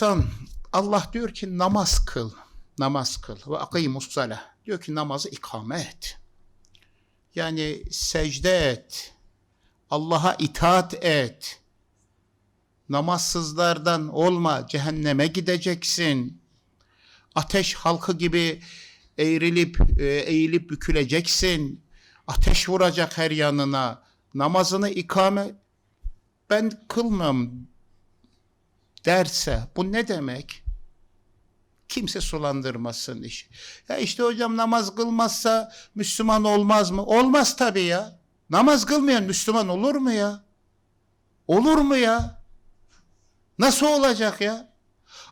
insan Allah diyor ki namaz kıl. Namaz kıl. Ve akimus salah. Diyor ki namazı ikame et. Yani secde et. Allah'a itaat et. Namazsızlardan olma. Cehenneme gideceksin. Ateş halkı gibi eğrilip e, eğilip büküleceksin. Ateş vuracak her yanına. Namazını ikame ben kılmam derse bu ne demek? Kimse sulandırmasın iş. Ya işte hocam namaz kılmazsa Müslüman olmaz mı? Olmaz tabii ya. Namaz kılmayan Müslüman olur mu ya? Olur mu ya? Nasıl olacak ya?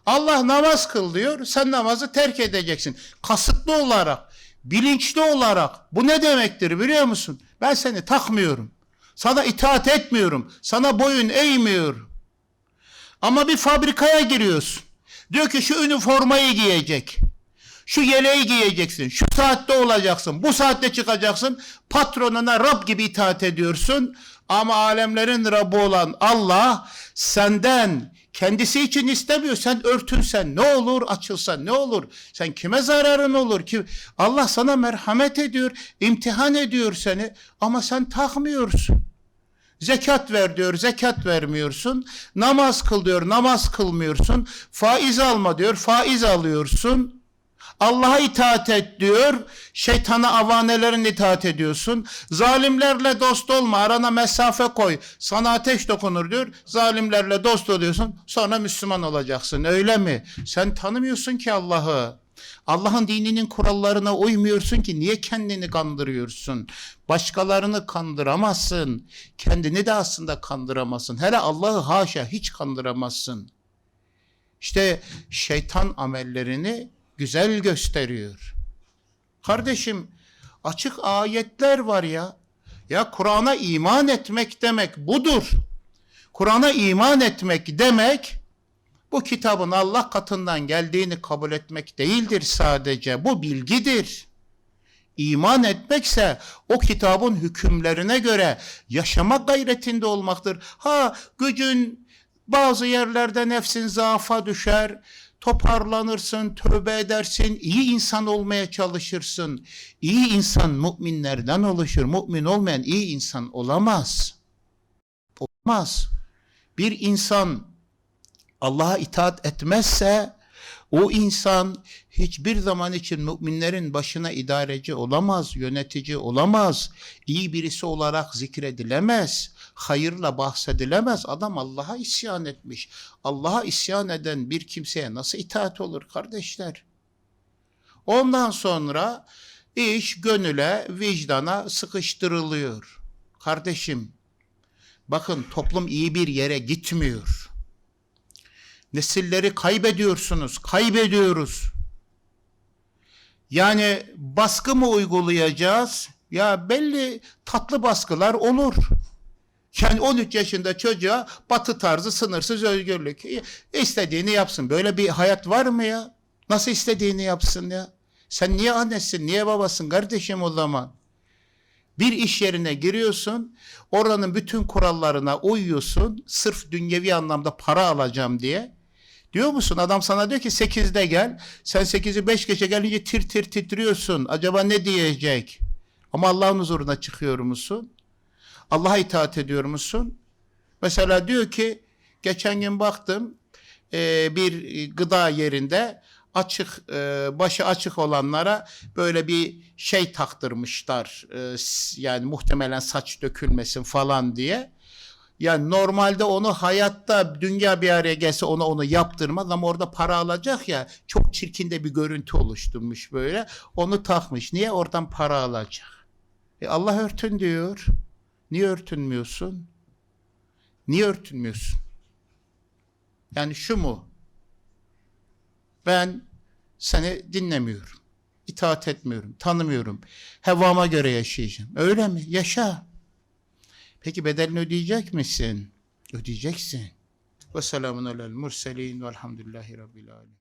Allah namaz kıl diyor, sen namazı terk edeceksin. Kasıtlı olarak, bilinçli olarak. Bu ne demektir biliyor musun? Ben seni takmıyorum. Sana itaat etmiyorum. Sana boyun eğmiyorum. Ama bir fabrikaya giriyorsun. Diyor ki şu üniformayı giyecek. Şu yeleği giyeceksin. Şu saatte olacaksın. Bu saatte çıkacaksın. Patronuna Rab gibi itaat ediyorsun. Ama alemlerin Rabbi olan Allah senden kendisi için istemiyor. Sen örtünsen ne olur, açılsan ne olur? Sen kime zararın olur ki? Allah sana merhamet ediyor, imtihan ediyor seni ama sen takmıyorsun. Zekat ver diyor, zekat vermiyorsun. Namaz kıl diyor, namaz kılmıyorsun. Faiz alma diyor, faiz alıyorsun. Allah'a itaat et diyor. Şeytana avanelerin itaat ediyorsun. Zalimlerle dost olma. Arana mesafe koy. Sana ateş dokunur diyor. Zalimlerle dost oluyorsun. Sonra Müslüman olacaksın. Öyle mi? Sen tanımıyorsun ki Allah'ı. Allah'ın dininin kurallarına uymuyorsun ki niye kendini kandırıyorsun? Başkalarını kandıramazsın. Kendini de aslında kandıramazsın. Hele Allah'ı haşa hiç kandıramazsın. İşte şeytan amellerini güzel gösteriyor. Kardeşim açık ayetler var ya. Ya Kur'an'a iman etmek demek budur. Kur'an'a iman etmek demek bu kitabın Allah katından geldiğini kabul etmek değildir sadece. Bu bilgidir. İman etmekse o kitabın hükümlerine göre yaşama gayretinde olmaktır. Ha gücün bazı yerlerde nefsin zaafa düşer, toparlanırsın, tövbe edersin, iyi insan olmaya çalışırsın. İyi insan müminlerden oluşur. Mümin olmayan iyi insan olamaz. Olmaz. Bir insan Allah'a itaat etmezse o insan hiçbir zaman için müminlerin başına idareci olamaz, yönetici olamaz, iyi birisi olarak zikredilemez, hayırla bahsedilemez. Adam Allah'a isyan etmiş. Allah'a isyan eden bir kimseye nasıl itaat olur kardeşler? Ondan sonra iş gönüle, vicdana sıkıştırılıyor. Kardeşim, bakın toplum iyi bir yere gitmiyor. Nesilleri kaybediyorsunuz, kaybediyoruz. Yani baskı mı uygulayacağız? Ya belli tatlı baskılar olur. Yani 13 yaşında çocuğa batı tarzı sınırsız özgürlük. İstediğini yapsın. Böyle bir hayat var mı ya? Nasıl istediğini yapsın ya? Sen niye annesin, niye babasın kardeşim o zaman? Bir iş yerine giriyorsun, oranın bütün kurallarına uyuyorsun, sırf dünyevi anlamda para alacağım diye. Diyor musun? Adam sana diyor ki 8'de gel. Sen 8'i 5 geçe gelince tir tir titriyorsun. Acaba ne diyecek? Ama Allah'ın huzuruna çıkıyor musun? Allah'a itaat ediyor musun? Mesela diyor ki geçen gün baktım e, bir gıda yerinde açık e, başı açık olanlara böyle bir şey taktırmışlar. E, yani muhtemelen saç dökülmesin falan diye. Yani normalde onu hayatta dünya bir araya gelse ona onu yaptırmaz ama orada para alacak ya çok çirkin de bir görüntü oluşturmuş böyle. Onu takmış. Niye oradan para alacak? E Allah örtün diyor. Niye örtünmüyorsun? Niye örtünmüyorsun? Yani şu mu? Ben seni dinlemiyorum. itaat etmiyorum. Tanımıyorum. Hevama göre yaşayacağım. Öyle mi? Yaşa. Peki bedelini ödeyecek misin? Ödeyeceksin. Ve selamun alel murselin velhamdülillahi rabbil alemin.